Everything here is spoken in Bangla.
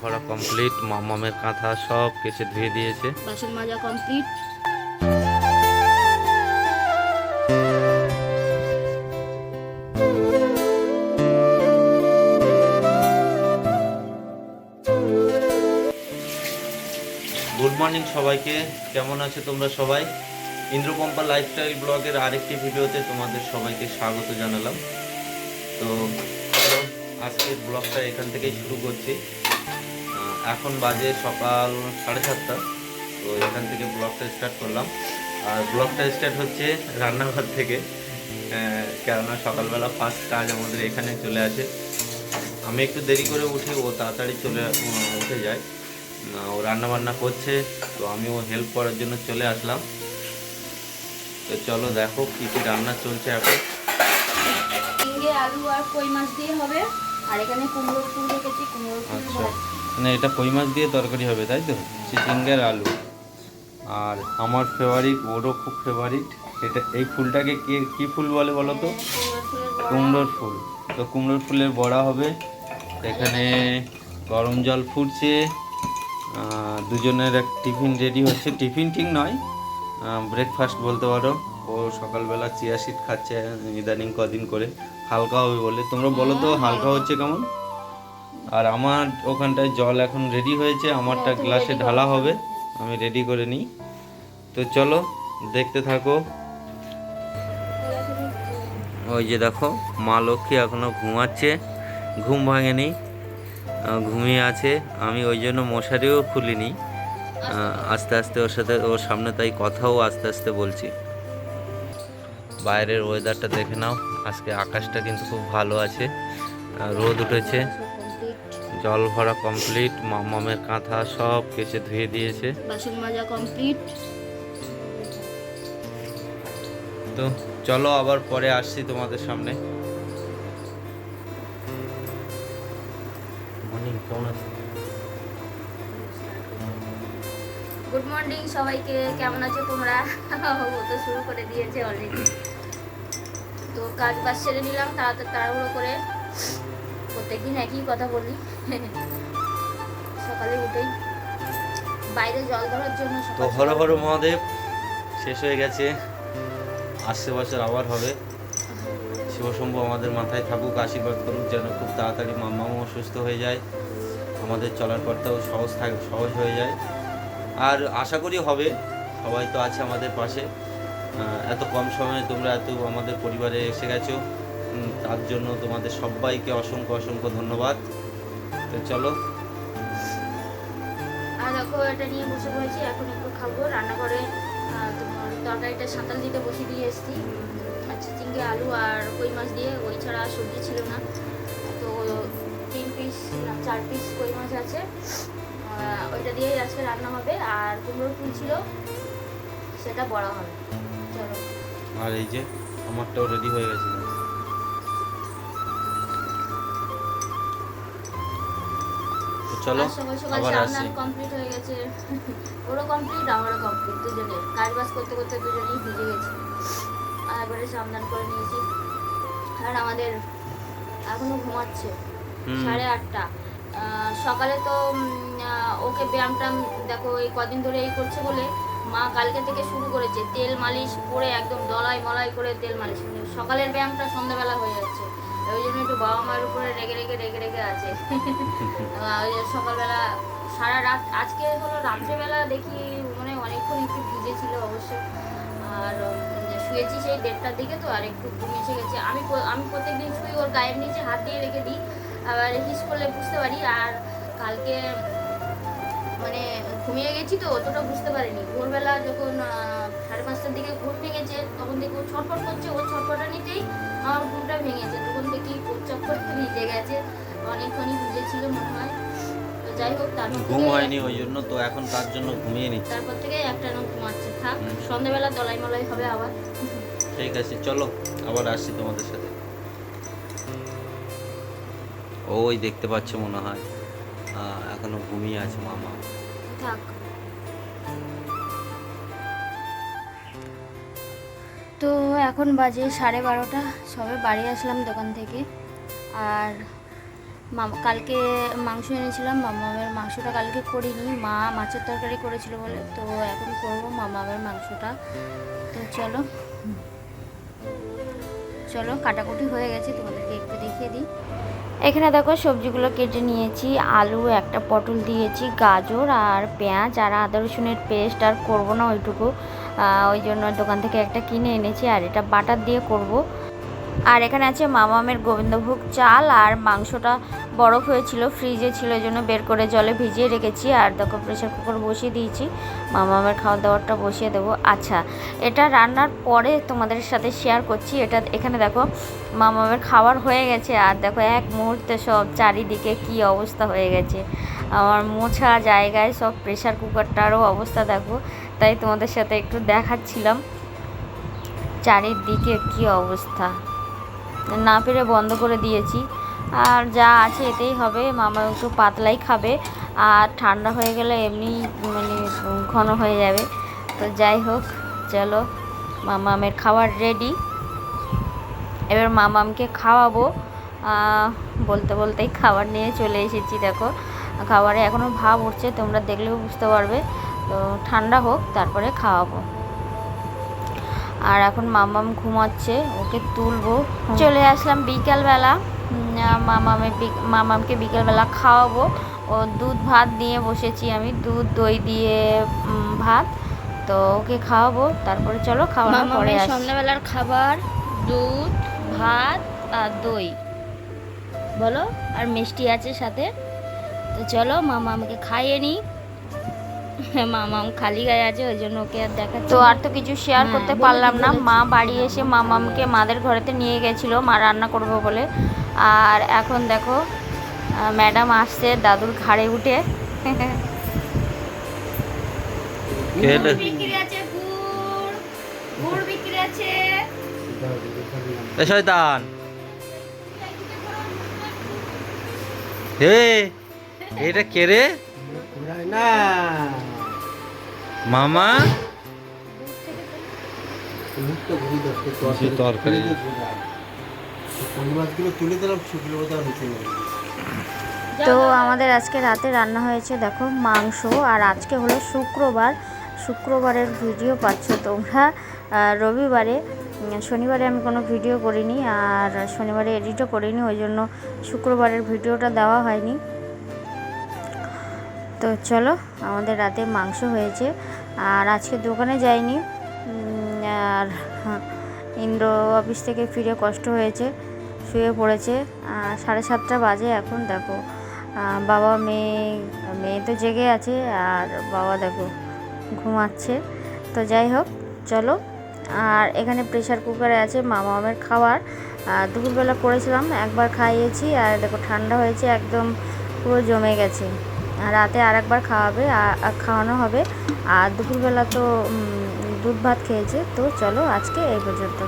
ভরা কমপ্লিট মামামের কাঁথা সব কেচে ধুয়ে দিয়েছে। বাসন মাজা কমপ্লিট গুড মর্নিং সবাইকে কেমন আছে তোমরা সবাই? ইন্দ্রপম্পা লাইফস্টাইল ব্লগের আরেকটি ভিডিওতে তোমাদের সবাইকে স্বাগত জানালাম। তো আজকের ব্লগটা এখান থেকেই শুরু করছি। এখন বাজে সকাল সাড়ে সাতটা। তো এখান থেকে ব্লগটা স্টার্ট করলাম। আর ব্লগটা স্টার্ট হচ্ছে রান্নাঘর থেকে। কেননা সকালবেলা ফার্স্ট কাজ আমাদের এখানে চলে আসে। আমি একটু দেরি করে উঠি, ও তাড়াতাড়ি চলে, উঠে যায়। ও রান্না বান্না করছে, তো আমিও হেল্প করার জন্য চলে আসলাম। তো চলো দেখো কী কী রান্না চলছে এখন। আলু আর কই মাছ দিয়ে হবে? আর এখানে কুমড়োর ফুল রেখেছি কুমড়োর ফুল আচ্ছা। মানে এটা কই মাছ দিয়ে তরকারি হবে তাই তো? চিচিঙ্গার আলু। আর আমার ফেভারিট ওরও খুব ফেভারিট এটা এই ফুলটাকে কে কি ফুল বলে বলো তো। কুমড়োর ফুল। তো কুমড়োর ফুলের বড়া হবে। এখানে গরম জল ফুটছে। দুজনের এক টিফিন রেডি হচ্ছে। টিফিন ঠিক নয়। ব্রেকফাস্ট বলতে পারো। ও সকালবেলা চিয়া সিট খাচ্ছে ইদানিং কদিন করে। হালকা হবে বলে। তোমরা বলো তো হালকা হচ্ছে কেমন? আর আমার ওখানটায় জল এখন রেডি হয়েছে আমারটা গ্লাসে ঢালা হবে আমি রেডি করে নিই। তো চলো দেখতে থাকো। ওই যে দেখো মা লক্ষ্মী এখনও ঘুমাচ্ছে। ঘুম ভাঙেনি ঘুমিয়ে আছে। আমি ওই জন্য মশারিও খুলিনি। আস্তে আস্তে ওর সাথে ওর সামনে তাই কথাও আস্তে আস্তে বলছি। বাইরের ওয়েদারটা দেখে নাও। আজকে আকাশটা কিন্তু খুব ভালো আছে। রোদ উঠেছে। জল ভরা কমপ্লিট মামামের কাঁথা সব কেচে ধুয়ে দিয়েছে। বাসন মাজা কমপ্লিট তো চলো আবার পরে আসছি তোমাদের সামনে। মর্নিং কেমন আছো? গুড মর্নিং সবাইকে। কেমন আছো তোমরা? ও তো শুরু করে দিয়েছে অলরেডি তো কাজ বাজ সেরে নিলাম তাড়াতাড়ি তাড়াহুড়ো করে। প্রত্যেকদিন একই কথা বলি। সকালে উঠেই বাইরে জল ধরার জন্য তো হর হর মহাদেব শেষ হয়ে গেছে। আসছে বছর আবার হবে। শিবশম্ভু আমাদের মাথায় থাকুক আশীর্বাদ করুক যেন খুব তাড়াতাড়ি মামাও সুস্থ হয়ে যায়। আমাদের চলার পথটাও সহজ থাক সহজ হয়ে যায়। আর আশা করি হবে। সবাই তো আছে আমাদের পাশে। এত কম সময়ে তোমরা এত আমাদের পরিবারে এসে গেছো। তার জন্য তোমাদের সবাইকে অসংখ্য অসংখ্য ধন্যবাদ। তো চলো। এটা নিয়ে বসে পড়েছি। এখন একটু খাব। রান্নাঘরে তোমার দিতে দিয়ে এসেছি। আচ্ছা আলু আর কই মাছ দিয়ে। ওই ছাড়া সবজি ছিল না। তো তিন পিস চার পিস কই মাছ আছে। ওইটা দিয়েই আজকে রান্না হবে। আর কুমড়োর ফুল ছিল সেটা বড়া হবে। চলো। আর এই যে আমারটাও রেডি হয়ে গেছে চলো আবার আসি। কমপ্লিট হয়ে গেছে। ওরও কমপ্লিট আমারও কমপ্লিট দুজনের। কাজ বাজ করতে করতে দুজনেই ভিজে গেছি। আর একবারে সামদান করে নিয়েছি। আর আমাদের এখনও ঘুমাচ্ছে। সাড়ে আটটা। সকালে তো ওকে ব্যায়াম ট্যায়াম দেখো এই কদিন ধরে এই করছে বলে মা কালকে থেকে শুরু করেছে। তেল মালিশ করে একদম দলাই মলাই করে তেল মালিশ। সকালের ব্যায়ামটা সন্ধ্যাবেলা হয়ে যাচ্ছে। ওই জন্য একটু বাবা মায়ের উপরে রেগে রেগে রেগে রেগে আছে। ওই সকালবেলা সারা রাত আজকে হলো রাত্রেবেলা দেখি মানে অনেকক্ষণ একটু ভিজে ছিল অবশ্য। আর শুয়েছি সেই দেড়টার দিকে তো আর একটু ঘুম এসে গেছে। আমি আমি প্রত্যেকদিন শুই ওর গায়ের নিচে হাত দিয়ে রেখে দিই। আবার হিস করলে বুঝতে পারি আর কালকে মানে ঘুমিয়ে গেছি তো অতটা বুঝতে পারিনি। ভোরবেলা যখন সাড়ে পাঁচটার দিকে ঘুম ভেঙেছে তখন দেখি ও ছটফট করছে ও ছটফটা নিতেই আমার ঘুমটা ভেঙেছে। তখন দেখি প্রচ্চাপ করে ভিজে গেছে। অনেকক্ষণই ভিজে ছিল মনে হয়। তো যাই হোক তারপর ঘুম হয়নি ওই জন্য তো এখন তার জন্য ঘুমিয়ে নিচ্ছি তারপর থেকে একটা ঘুমাচ্ছে। থাক। সন্ধ্যাবেলা মলাই হবে আবার। ঠিক আছে চলো আবার আসছি তোমাদের সাথে। ওই দেখতে পাচ্ছ মনে হয়। এখনও ঘুমিয়ে আছে মামা। থাক। তো এখন বাজে সাড়ে বারোটা, সবে বাড়ি আসলাম দোকান থেকে। আর কালকে মাংস এনেছিলাম, মামামের মাংসটা কালকে করিনি। মা মাছের তরকারি করেছিল বলে, তো এখন করব মামামের মাংসটা। তো চলো। চলো, কাটাকুটি হয়ে গেছে, তোমাদেরকে একটু দেখিয়ে দিই। এখানে দেখো সবজিগুলো কেটে নিয়েছি, আলু, একটা পটল দিয়েছি, গাজর আর পেঁয়াজ আর আদা রসুনের পেস্ট আর করব না ওইটুকু। ওই জন্য দোকান থেকে একটা কিনে এনেছি আর এটা বাটার দিয়ে করব। আর এখানে আছে মামামের গোবিন্দভোগ চাল, আর মাংসটা বরফ হয়েছিল, ফ্রিজে ছিল জন্য বের করে জলে ভিজিয়ে রেখেছি। আর দেখো প্রেশার কুকার বসিয়ে দিয়েছি। মামামের খাওয়া দাওয়ারটা বসিয়ে দেবো। আচ্ছা এটা রান্নার পরে তোমাদের সাথে শেয়ার করছি। এটা এখানে দেখো, মামামের খাবার হয়ে গেছে। আর দেখো, এক মুহূর্তে সব চারিদিকে কি অবস্থা হয়ে গেছে। আমার মোছা জায়গায় সব প্রেশার কুকারটারও অবস্থা দেখো। তাই তোমাদের সাথে একটু দেখাচ্ছিলাম। চারিদিকে কি অবস্থা। না পেরে বন্ধ করে দিয়েছি। আর যা আছে এতেই হবে, মামা একটু পাতলাই খাবে। আর ঠান্ডা হয়ে গেলে এমনি মানে ঘন হয়ে যাবে। তো যাই হোক, চলো, মামামের খাবার রেডি এবার মামামকে খাওয়াবো। বলতে বলতেই খাবার নিয়ে চলে এসেছি, দেখো। খাবারে এখনও ভাব উঠছে, তোমরা দেখলেও বুঝতে পারবে। তো ঠান্ডা হোক, তারপরে খাওয়াবো। আর এখন মামাম ঘুমাচ্ছে ওকে তুলবো। চলে আসলাম বিকালবেলা। মামামে মামামকে বিকালবেলা খাওয়াবো। ও দুধ ভাত দিয়ে বসেছি আমি দুধ দই দিয়ে ভাত। তো ওকে খাওয়াবো তারপরে চলো খাওয়ানোর পরে সন্ধ্যাবেলার খাবার দুধ ভাত আর দই। বলো আর মিষ্টি আছে সাথে? তো চলো মামা আমাকে খাইয়ে নিই। মামাম খালি গায়ে আছে ওই জন্য ওকে আর দেখা তো আর তো কিছু শেয়ার হ্যাঁ, করতে পারলাম না। মা বাড়ি এসে মামামকে মাদের ঘরেতে নিয়ে গেছিল মা রান্না করব বলে। আর এখন দেখো ম্যাডাম আসছে দাদুর ঘাড়ে উঠে। শয়তান। হে এটা কে রে? না মামা? তরকারি। তুলে দিলাম শুকনো তো আমাদের আজকে রাতে রান্না হয়েছে দেখো মাংস। আর আজকে হলো শুক্রবার। শুক্রবারের ভিডিও পাচ্ছ তোমরা। রবিবারে শনিবারে আমি কোনো ভিডিও করিনি আর শনিবারে এডিটও করিনি ওই জন্য শুক্রবারের ভিডিওটা দেওয়া হয়নি। তো চলো, আমাদের রাতে মাংস হয়েছে। আর আজকে দোকানে যাইনি। আর ইন্দ্র অফিস থেকে ফিরে কষ্ট হয়েছে, শুয়ে পড়েছে। সাড়ে সাতটা বাজে এখন, দেখো। বাবা মেয়ে মেয়ে তো জেগে আছে, আর বাবা দেখো ঘুমাচ্ছে। তো যাই হোক, চলো। আর এখানে প্রেশার কুকারে আছে মামা মামের খাবার। দুপুরবেলা করেছিলাম, একবার খাইয়েছি, আর দেখো ঠান্ডা হয়েছে, একদম পুরো জমে গেছে। রাতে আর একবার খাওয়াবে খাওয়ানো হবে। আর দুপুরবেলা তো দুধ ভাত খেয়েছে। তো চলো আজকে এই পর্যন্ত।